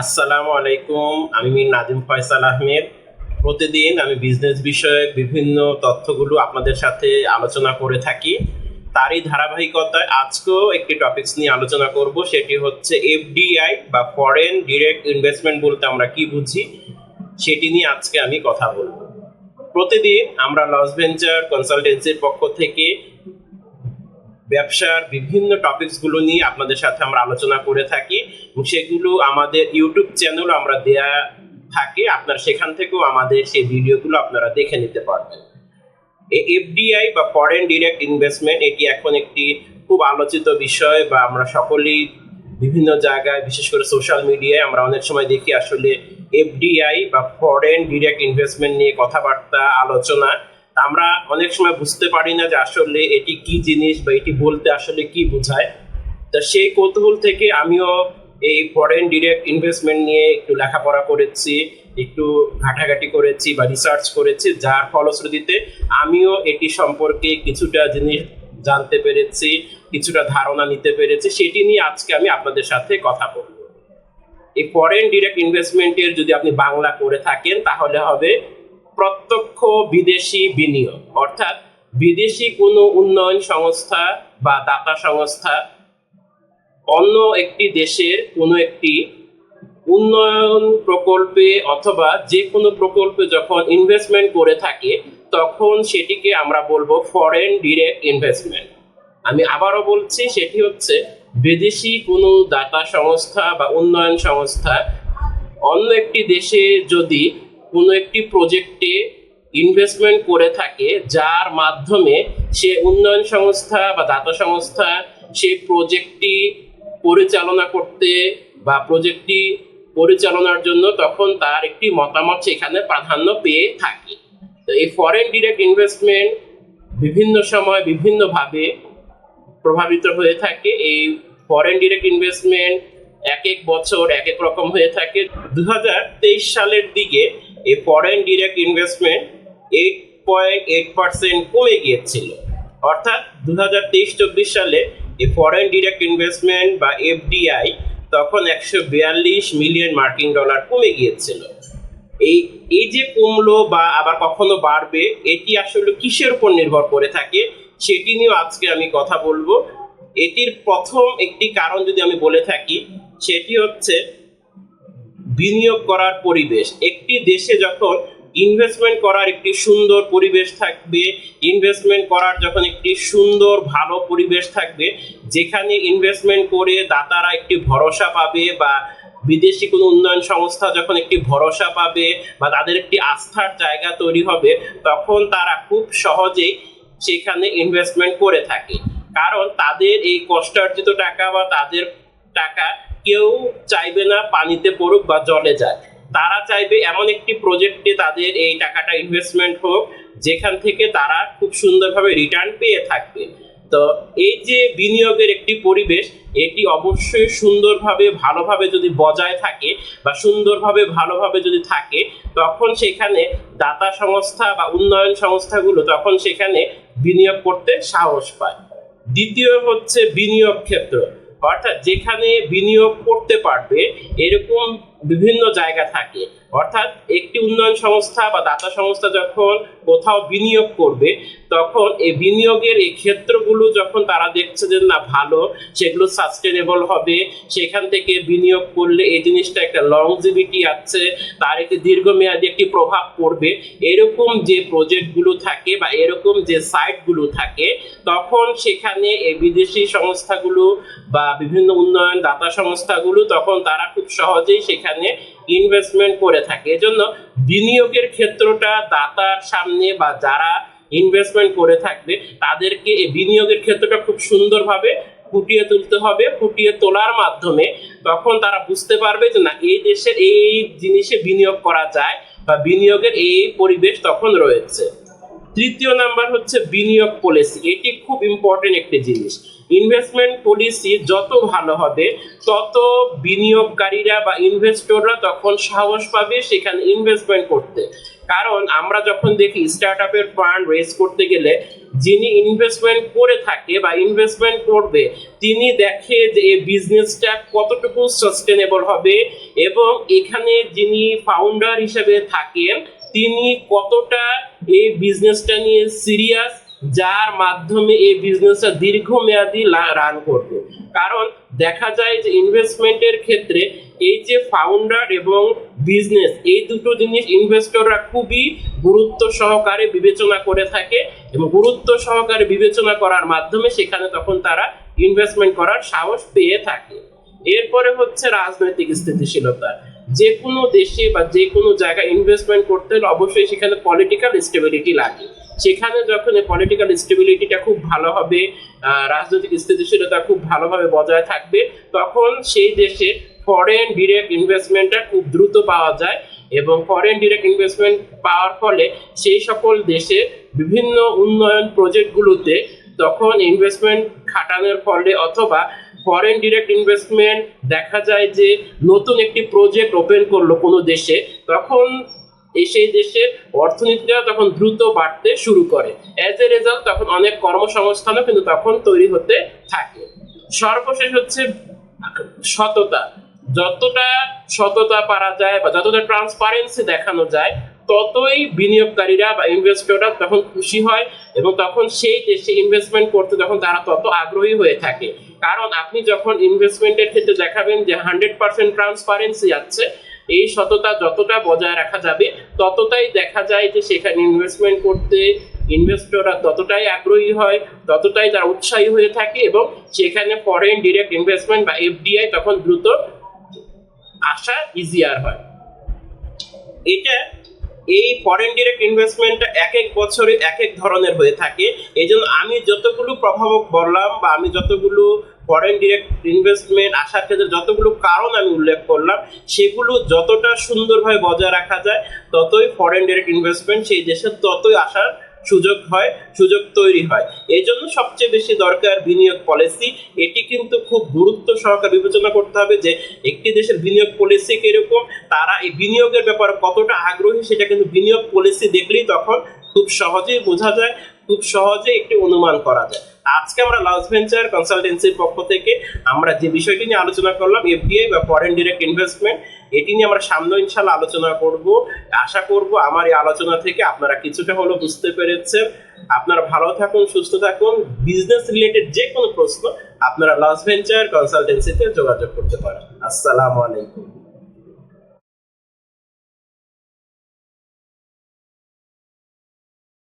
আসসালামু আলাইকুম, আমি নাজিম ফয়সাল আহমেদ। প্রতিদিন আমি বিজনেস বিষয়ে বিভিন্ন তথ্যগুলো আপনাদের সাথে আলোচনা করে থাকি। তারই ধারাবাহিকতায় আজকেও একটি টপিকস নিয়ে আলোচনা করব, সেটি হচ্ছে এফডিআই বা ফরেন ডিরেক্ট ইনভেস্টমেন্ট বলতে আমরা কি বুঝি, সেটি নিয়ে আজকে আমি কথা বলব। প্রতিদিন আমরা লস ভেঞ্চার কনসালটেন্সির পক্ষ থেকে ব্যবসার বিভিন্ন টপিকসগুলো নিয়ে আপনাদের সাথে আমরা আলোচনা করে থাকি এবং সেগুলো আমাদের ইউটিউব চ্যানেল আমরা দেয়া থাকে। আপনারা সেখান থেকেও আমাদের সেই ভিডিওগুলো আপনারা দেখে নিতে পারবেন। এফডিআই বা ফরেন ডিরেক্ট ইনভেস্টমেন্ট এটি এখন একটি খুব আলোচিত বিষয় বা আমরা সকলেই বিভিন্ন জায়গায়, বিশেষ করে সোশ্যাল মিডিয়ায় আমরা অনেক সময় দেখি আসলে এফডিআই বা ফরেন ডিরেক্ট ইনভেস্টমেন্ট নিয়ে কথাবার্তা, আলোচনা আমরা অনেক সময় বুঝতে পারি না যে আসলে এটি কি জিনিস বা এটি বলতে আসলে কি বোঝায়। তা সেই কৌতূহল থেকে আমিও এই ফরেন ডিরেক্ট ইনভেস্টমেন্ট নিয়ে একটু লেখাপড়া করেছি, একটু ঘাটাঘাটি করেছি বা রিসার্চ করেছি, যার ফলশ্রুতিতে আমিও এটি সম্পর্কে কিছুটা জিনিস জানতে পেরেছি, কিছুটা ধারণা নিতে পেরেছি, সেটি নিয়ে আজকে আমি আপনাদের সাথে কথা বলব। এই ফরেন ডিরেক্ট ইনভেস্টমেন্টের যদি আপনি বাংলা করে থাকেন, তাহলে হবে প্রত্যক্ষ বিদেশি বিনিয়োগ, অর্থাৎ বিদেশি কোনো উন্নয়ন সংস্থা বা দাতা সংস্থা অন্য একটি দেশের কোনো একটি উন্নয়ন প্রকল্পে অথবা যে কোনো প্রকল্পে যখন ইনভেস্টমেন্ট করে থাকে, তখন সেটিকে আমরা বলব ফরেন ডিরেক্ট ইনভেস্টমেন্ট আমি আবারও বলছি, সেটি হচ্ছে বিদেশি কোনো দাতা সংস্থা বা উন্নয়ন সংস্থা অন্য একটি দেশে যদি কোনো একটি প্রজেক্টে ইনভেস্টমেন্ট করে থাকে, যার মাধ্যমে সে উন্নয়ন সংস্থা বা দাতা সংস্থা সে প্রজেক্টটি পরিচালনা করতে বা প্রজেক্টটি পরিচালনার জন্য তখন তার একটি মতামত সেখানে প্রাধান্য পেয়ে থাকে। তো এই ফরেন ডিরেক্ট ইনভেস্টমেন্ট বিভিন্ন সময় বিভিন্নভাবে প্রভাবিত হয়ে থাকে। এই ফরেন ডিরেক্ট ইনভেস্টমেন্ট এক এক বছর এক এক রকম হয়ে থাকে। দু হাজার তেইশ সালের দিকে এই foreign direct investment eight point eight percent কমে গিয়েছিল। অর্থাৎ দু হাজার তেইশ চব্বিশ সালে এই ফরেন ডিরেক্ট ইনভেস্টমেন্ট বা এফডিআই তখন একশো বিয়াল্লিশ মিলিয়ন মার্কিন ডলার কমে গিয়েছিল। এই এই যে কমলো বা আবার কখনো বাড়বে, এটি আসলে কিসের উপর নির্ভর করে থাকে, সেটি নিয়েও আজকে আমি কথা বলব। এটির প্রথম একটি কারণ যদি আমি বলে থাকি, সেটি হচ্ছে বিনিয়োগ করার পরিবেশ। একটি দেশে যখন ইনভেস্টমেন্ট করার একটি সুন্দর পরিবেশ থাকবে ইনভেস্টমেন্ট করার যখন একটি সুন্দর, ভালো পরিবেশ থাকবে, যেখানে ইনভেস্টমেন্ট করে দাতারা একটি ভরসা পাবে বা বিদেশি কোনো উন্নয়ন সংস্থা যখন একটি ভরসা পাবে বা তাদের একটি আস্থার জায়গা তৈরি হবে, তখন তারা খুব সহজেই সেখানে ইনভেস্টমেন্ট করে থাকে। কারণ তাদের এই কষ্টার্জিত টাকা বা তাদের টাকা কেউ চাইবে না পানিতে পড়ুক বা জলে যায়। তারা চাইবে এমন একটি প্রজেক্টে তাদের এই টাকাটা ইনভেস্টমেন্ট হোক, যেখান থেকে তারা খুব সুন্দরভাবে রিটার্ন পেয়ে থাকবে। তো এই যে বিনিয়োগের একটি পরিবেশ, এটি অবশ্যই সুন্দরভাবে, ভালোভাবে যদি বজায় থাকে বা সুন্দরভাবে, ভালোভাবে যদি থাকে, তখন সেখানে দাতা সংস্থা বা উন্নয়ন সংস্থাগুলো তখন সেখানে বিনিয়োগ করতে সাহস পায়। দ্বিতীয় হচ্ছে বিনিয়োগ ক্ষেত্র। অর্থাৎ যেখানে বিনিয়োগ করতে পারবে এরকম বিভিন্ন জায়গা থাকে। অর্থাৎ একটি উন্নয়ন সংস্থা বা দাতা সংস্থা যখন কোথাও বিনিয়োগ করবে, তখন এই বিনিয়োগের এই ক্ষেত্রগুলো যখন তারা দেখছে যে না, ভালো, সেগুলো সাস্টেনেবল হবে, সেখান থেকে বিনিয়োগ করলে এই জিনিসটা একটা লংজিভিটি আছে, তার একটি দীর্ঘমেয়াদী একটি প্রভাব পড়বে। এরকম যে প্রজেক্টগুলো থাকে বা এরকম যে সাইটগুলো থাকে, তখন সেখানে এই বিদেশি সংস্থাগুলো বা বিভিন্ন উন্নয়ন দাতা সংস্থাগুলো, তখন তারা খুব সহজেই সেখানে ইনভেস্টমেন্ট করে থাকে। এজন্য বিনিয়োগের ক্ষেত্রটা দাতার সামনে বা যারা ইনভেস্টমেন্ট করে থাকবে, তাদেরকে এই বিনিয়োগের ক্ষেত্রটা খুব সুন্দরভাবে ফুটিয়ে তুলতে হবে, ফুটিয়ে তোলার মাধ্যমে। তখন তারা বুঝতে পারবে যে না, এই দেশের এই জিনিসে বিনিয়োগ করা যায় বা বিনিয়োগের এই পরিবেশ তখন রয়েছে। তৃতীয় নাম্বার হচ্ছে বিনিয়োগ পলিসি এটি খুব ইম্পর্টেন্ট একটি জিনিস। ইনভেস্টমেন্ট পলিসি যত ভালো হবে, তত বিনিয়োগকারীরা বা ইনভেস্টররা তখন সাহস পাবে সেখানে ইনভেস্টমেন্ট করতে। কারণ আমরা যখন দেখি স্টার্ট আপের ফান্ড রেজ করতে গেলে, যিনি ইনভেস্টমেন্ট করে থাকে বা ইনভেস্টমেন্ট করবে, তিনি দেখে যে এই বিজনেসটা কতটুকু সাস্টেনেবল হবে এবং এখানে যিনি ফাউন্ডার হিসেবে থাকেন তিনি কতটা এই বিজনেসটা নিয়ে সিরিয়াস যার মাধ্যমে এই বিজনেসটা দীর্ঘমেয়াদী রান করবে? কারণ দেখা যায় যে ইনভেস্টমেন্টের ক্ষেত্রে এই যে ফাউন্ডার এবং বিজনেস এই দুটো জিনিস ইনভেস্টররা খুবই গুরুত্ব সহকারে বিবেচনা করে থাকে এবং গুরুত্ব সহকারে বিবেচনা করার মাধ্যমে সেখানে তখন তারা ইনভেস্টমেন্ট করার সাহস পেয়ে থাকে। এরপরে হচ্ছে রাজনৈতিক স্থিতিশীলতা। যে কোনো দেশে বা যে কোনো জায়গায় ইনভেস্টমেন্ট করতে হলে অবশ্যই সেখানে পলিটিক্যাল স্টেবিলিটি লাগে। সেখানে যখন এই পলিটিক্যাল স্টেবিলিটিটা খুব ভালো হবে রাজনৈতিক স্থিতিশীলতা খুব ভালোভাবে বজায় থাকবে, তখন সেই দেশে ফরেন ডিরেক্ট ইনভেস্টমেন্টটা খুব দ্রুত পাওয়া যায় এবং ফরেন ডিরেক্ট ইনভেস্টমেন্ট পাওয়ার ফলে সেই সকল দেশে বিভিন্ন উন্নয়ন প্রজেক্টগুলোতে তখন ইনভেস্টমেন্ট খাটানোর ফলে অথবা ফরেন ডিরেক্ট ইনভেস্টমেন্ট দেখা যায় যে নতুন একটি প্রজেক্ট ওপেন করল কোনো দেশে, তখন সেই দেশের অর্থনীতিটা তখন দ্রুত বাড়তে শুরু করে। অ্যাজ এ রেজাল্ট তখন অনেক কর্মসংস্থানও কিন্তু তখন তৈরি হতে থাকে। সর্বশেষ হচ্ছে সততা। যতটা সততা পারা যায় বা যতটা ট্রান্সপারেন্সি দেখানো যায়, ততই বিনিয়োগকারীরা বা ইনভেস্টররা তখন খুশি হয় এবং তখন সেই দেশে ইনভেস্টমেন্ট করতে তখন তারা তত আগ্রহী হয়ে থাকে। কারণ আপনি যখন ইনভেস্টমেন্টের ক্ষেত্রে দেখাবেন যে হান্ড্রেড পার্সেন্ট ট্রান্সপারেন্সি আছে, এই সততা যতটা বজায় রাখা যাবে, ততটাই দেখা যায় যে সেখানে ইনভেস্টমেন্ট করতে ইনভেস্টররা ততটাই আগ্রহী হয়, ততটাই তারা উৎসাহী হয়ে থাকে এবং সেখানে ফরেন ডিরেক্ট ইনভেস্টমেন্ট বা এফডিআই তখন দ্রুত আসা ইজিয়ার হয়। এটা এই ফরেন ডিরেক্ট ইনভেস্টমেন্টটা এক এক বছরে এক এক ধরনের হয়ে থাকে। এই জন্য আমি যতগুলো প্রভাবক বললাম বা আমি যতগুলো ফরেন ডিরেক্ট ইনভেস্টমেন্ট আসার ক্ষেত্রে যতগুলো কারণ আমি উল্লেখ করলাম, সেগুলো যতটা সুন্দরভাবে বজায় রাখা যায়, ততই ফরেন ডিরেক্ট ইনভেস্টমেন্ট সেই দেশে ততই আসার সুযোগ হয়, সুযোগ তৈরি হয়। এই জন্য সবচেয়ে বেশি দরকার বিনিয়োগ পলিসি এটি কিন্তু খুব গুরুত্ব সহকারে বিবেচনা করতে হবে যে একটি দেশের বিনিয়োগ পলিসি কীরকম, তারা এই বিনিয়োগের ব্যাপারে কতটা আগ্রহী সেটা কিন্তু বিনিয়োগ পলিসি দেখলেই তখন খুব সহজেই বোঝা যায়, খুব সহজে একটি অনুমান করা যায়। আজকে আমরা লাউস ভেঞ্চার কনসালটেন্সির পক্ষ থেকে আমরা যে বিষয়টি নিয়ে আলোচনা করলাম, এফডিআই বা ফরেন ডিরেক্ট ইনভেস্টমেন্ট, এটি নিয়ে আমরা সামনে ইনশাল্লাহ আলোচনা করব। আশা করব আমার এই আলোচনা থেকে আপনারা কিছুটা হলেও বুঝতে পেরেছেন। আপনারা ভালো থাকুন, সুস্থ থাকুন। বিজনেস রিলেটেড যে কোনো প্রশ্ন আপনারা লাস ভেঞ্চার কনসালটেন্সিতে যোগাযোগ করতে পারেন। আসসালামু আলাইকুম।